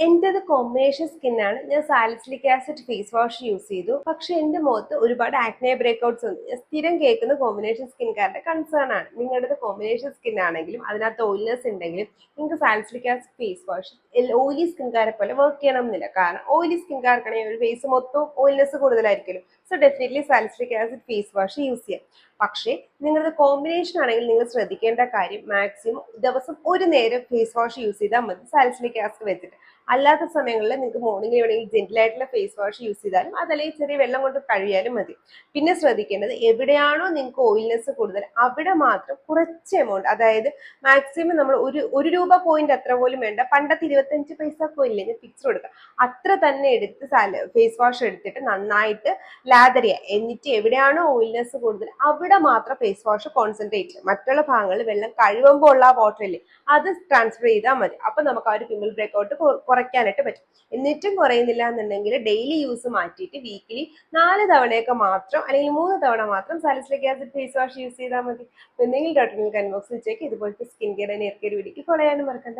എന്റെത് കോമ്പിനേഷൻ സ്കിന്നാണ് ഞാൻ salicylic acid face wash use ചെയ്തു. പക്ഷെ എന്റെ മുഖത്ത് ഒരുപാട് ആക്നെ ബ്രേക്ക്ഔട്ട്സ് ഉണ്ട്. ഞാൻ സ്ഥിരം കേൾക്കുന്ന കോമ്പിനേഷൻ സ്കിൻകാരുടെ കൺസേൺ ആണ്. നിങ്ങളുടെ കോമ്പിനേഷൻ സ്കിൻ ആണെങ്കിലും അതിനകത്ത് ഓയിലിനെസ് ഉണ്ടെങ്കിലും നിങ്ങൾക്ക് salicylic acid face wash oily സ്കിൻകാരെ പോലെ വർക്ക് ചെയ്യണം എന്നില്ല കാരണം ഓയിലി സ്കിൻകാർക്കാണെങ്കിൽ ഒരു ഫേസ് മൊത്തം oiliness കൂടുതലായിരിക്കുമല്ലോ. So definitely salicylic acid face wash use ചെയ്യാം. പക്ഷേ നിങ്ങളുടെ കോമ്പിനേഷൻ ആണെങ്കിൽ നിങ്ങൾ ശ്രദ്ധിക്കേണ്ട കാര്യം മാക്സിമം ദിവസം ഒരു നേരം ഫേസ് വാഷ് യൂസ് ചെയ്താൽ മതി. സാലിസിലിക് ആസിഡ് വെച്ചിട്ട്. അല്ലാത്ത സമയങ്ങളിൽ നിങ്ങൾക്ക് മോർണിംഗ് ഈവനിങ് ജെന്റിലായിട്ടുള്ള ഫേസ് വാഷ് യൂസ് ചെയ്താലും അതല്ലെങ്കിൽ ചെറിയ വെള്ളം കൊണ്ട് കഴുകിയാലും മതി. പിന്നെ ശ്രദ്ധിക്കേണ്ടത് എവിടെയാണോ നിങ്ങൾക്ക് ഓയിൽനെസ് കൂടുതൽ അവിടെ മാത്രം കുറച്ച് എമൗണ്ട് അതായത് മാക്സിമം നമ്മൾ ഒരു ഒരു രൂപ പോയിന്റ് അത്ര പോലും വേണ്ട. പണ്ടത്തെ ഇരുപത്തഞ്ച് പൈസ കോയില്ലേ ഞാൻ ഫിക്സ് കൊടുക്കുക അത്ര തന്നെ എടുത്ത് ഫേസ് വാഷ് എടുത്തിട്ട് നന്നായിട്ട് ലാതറിയ എന്നിട്ട് എവിടെയാണോ ഓയിൽനെസ് കൂടുതൽ അവിടെ മാത്രം ഫേസ് വാഷ് കോൺസെൻട്രേറ്റ് മറ്റുള്ള ഭാഗങ്ങളിൽ വെള്ളം കഴിവുമ്പോൾ ഉള്ള ഇല്ലേ അത് ട്രാൻസ്ഫർ ചെയ്താൽ മതി. അപ്പൊ നമുക്ക് ആ ഒരു പിമ്പിൾ ബ്രേക്ക്ഔട്ട് കുറയ്ക്കാനായിട്ട് പറ്റും. എന്നിട്ടും കുറയുന്നില്ല എന്നുണ്ടെങ്കിൽ ഡെയിലി യൂസ് മാറ്റിയിട്ട് വീക്കിലി നാല് തവണയൊക്കെ മാത്രം അല്ലെങ്കിൽ മൂന്ന് തവണ മാത്രം salicylic acid face wash use ചെയ്താൽ മതി. എന്തെങ്കിലും ഡോക്ടർ അൺബോക്സ് വെച്ചേക്ക് ഇതുപോലത്തെ സ്കിൻ കെയർ ഒരു വീഡിയോക്ക് ഫോളോ ചെയ്യാനും മറക്കണ്ട.